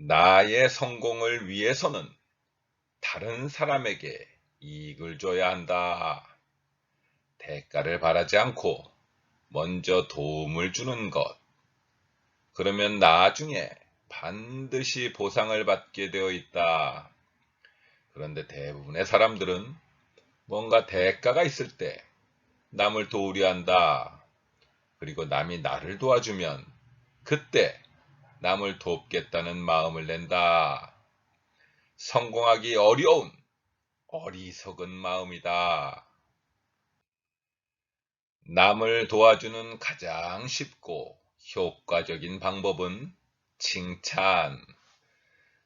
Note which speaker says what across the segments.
Speaker 1: 나의 성공을 위해서는 다른 사람에게 이익을 줘야 한다. 대가를 바라지 않고 먼저 도움을 주는 것. 그러면 나중에 반드시 보상을 받게 되어 있다. 그런데 대부분의 사람들은 뭔가 대가가 있을 때 남을 도우려 한다. 그리고 남이 나를 도와주면 그때 남을 돕겠다는 마음을 낸다. 성공하기 어려운 어리석은 마음이다. 남을 도와주는 가장 쉽고 효과적인 방법은 칭찬.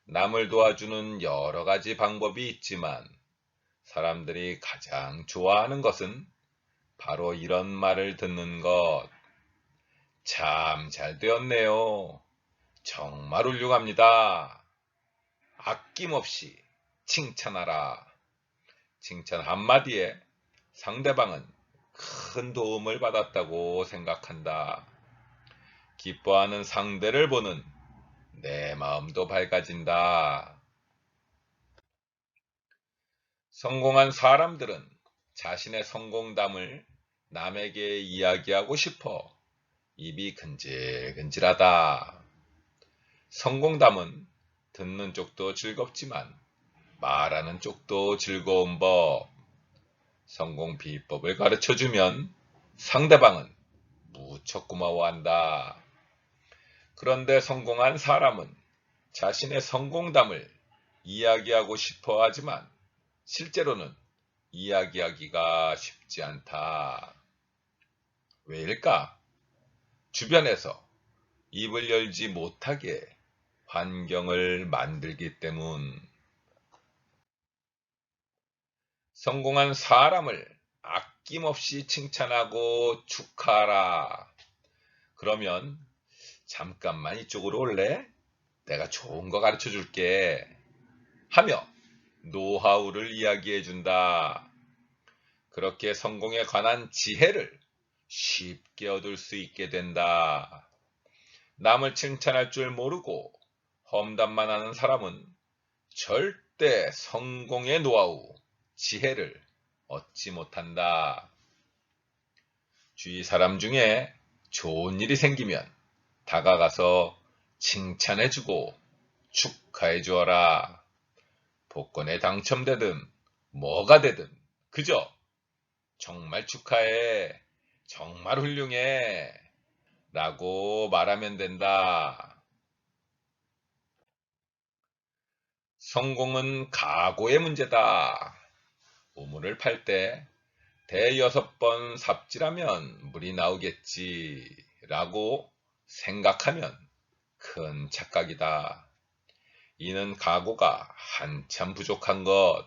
Speaker 1: 남을 도와주는 여러 가지 방법이 있지만 사람들이 가장 좋아하는 것은 바로 이런 말을 듣는 것. 참 잘 되었네요. 정말 훌륭합니다. 아낌없이 칭찬하라. 칭찬 한마디에 상대방은 큰 도움을 받았다고 생각한다. 기뻐하는 상대를 보는 내 마음도 밝아진다. 성공한 사람들은 자신의 성공담을 남에게 이야기하고 싶어 입이 근질근질하다. 성공담은 듣는 쪽도 즐겁지만 말하는 쪽도 즐거운 법. 성공 비법을 가르쳐 주면 상대방은 무척 고마워한다. 그런데 성공한 사람은 자신의 성공담을 이야기하고 싶어 하지만 실제로는 이야기하기가 쉽지 않다. 왜일까? 주변에서 입을 열지 못하게 환경을 만들기 때문. 성공한 사람을 아낌없이 칭찬하고 축하하라. 그러면 잠깐만 이쪽으로 올래? 내가 좋은 거 가르쳐 줄게. 하며 노하우를 이야기해 준다. 그렇게 성공에 관한 지혜를 쉽게 얻을 수 있게 된다. 남을 칭찬할 줄 모르고 험담만 하는 사람은 절대 성공의 노하우, 지혜를 얻지 못한다. 주위 사람 중에 좋은 일이 생기면 다가가서 칭찬해주고 축하해 주어라. 복권에 당첨되든 뭐가 되든 그저 정말 축하해. 정말 훌륭해. 라고 말하면 된다. 성공은 각오의 문제다. 우물을 팔 때 대여섯 번 삽질하면 물이 나오겠지 라고 생각하면 큰 착각이다. 이는 각오가 한참 부족한 것.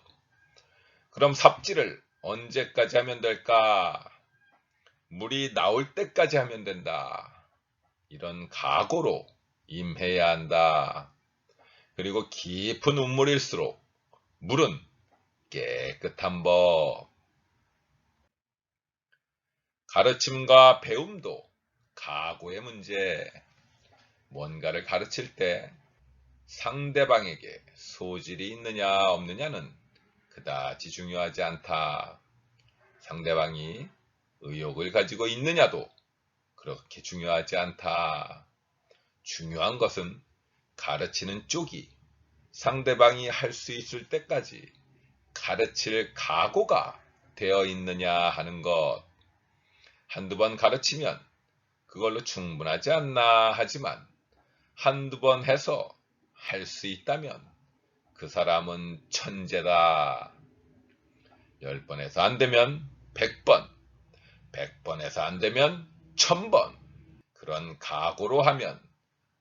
Speaker 1: 그럼 삽질을 언제까지 하면 될까? 물이 나올 때까지 하면 된다. 이런 각오로 임해야 한다. 그리고 깊은 우물일수록 물은 깨끗한 법. 가르침과 배움도 각오의 문제. 뭔가를 가르칠 때 상대방에게 소질이 있느냐 없느냐는 그다지 중요하지 않다. 상대방이 의욕을 가지고 있느냐도 그렇게 중요하지 않다. 중요한 것은 가르치는 쪽이 상대방이 할 수 있을 때까지 가르칠 각오가 되어 있느냐 하는 것. 한두 번 가르치면 그걸로 충분하지 않나 하지만 한두 번 해서 할 수 있다면 그 사람은 천재다. 열 번에서 안 되면 백 번, 백 번에서 안 되면 천 번. 그런 각오로 하면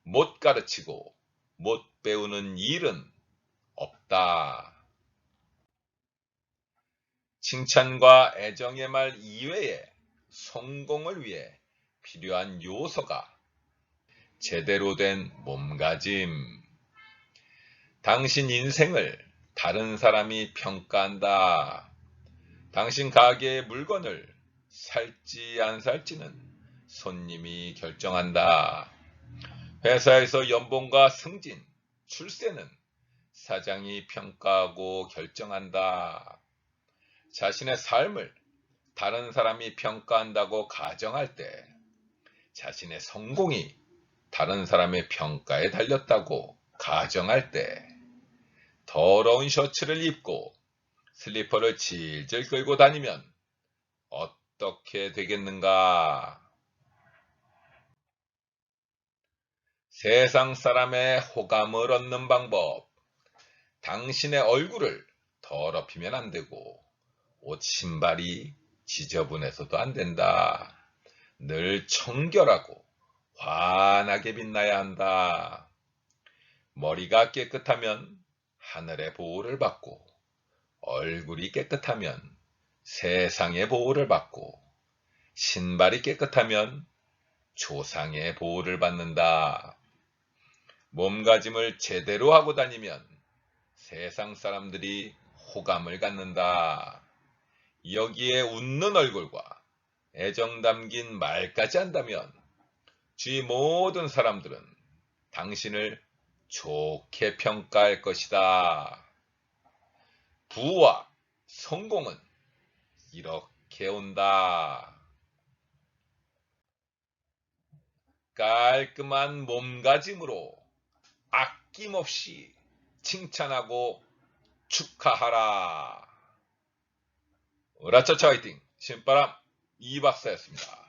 Speaker 1: 못 가르치고 못 배우는 일은 없다. 칭찬과 애정의 말 이외에 성공을 위해 필요한 요소가 제대로 된 몸가짐. 당신 인생을 다른 사람이 평가한다. 당신 가게의 물건을 살지 안 살지는 손님이 결정한다. 회사에서 연봉과 승진, 출세는 사장이 평가하고 결정한다. 자신의 삶을 다른 사람이 평가한다고 가정할 때 자신의 성공이 다른 사람의 평가에 달렸다고 가정할 때 더러운 셔츠를 입고 슬리퍼를 질질 끌고 다니면 어떻게 되겠는가? 세상 사람의 호감을 얻는 방법. 당신의 얼굴을 더럽히면 안 되고 옷 신발이 지저분해서도 안 된다. 늘 청결하고 환하게 빛나야 한다. 머리가 깨끗하면 하늘의 보호를 받고 얼굴이 깨끗하면 세상의 보호를 받고 신발이 깨끗하면 조상의 보호를 받는다. 몸가짐을 제대로 하고 다니면 세상 사람들이 호감을 갖는다. 여기에 웃는 얼굴과 애정 담긴 말까지 한다면 주위 모든 사람들은 당신을 좋게 평가할 것이다. 부와 성공은 이렇게 온다. 깔끔한 몸가짐으로 아낌없이 칭찬하고 축하하라. 으라차차 화이팅! 신바람 이박사였습니다.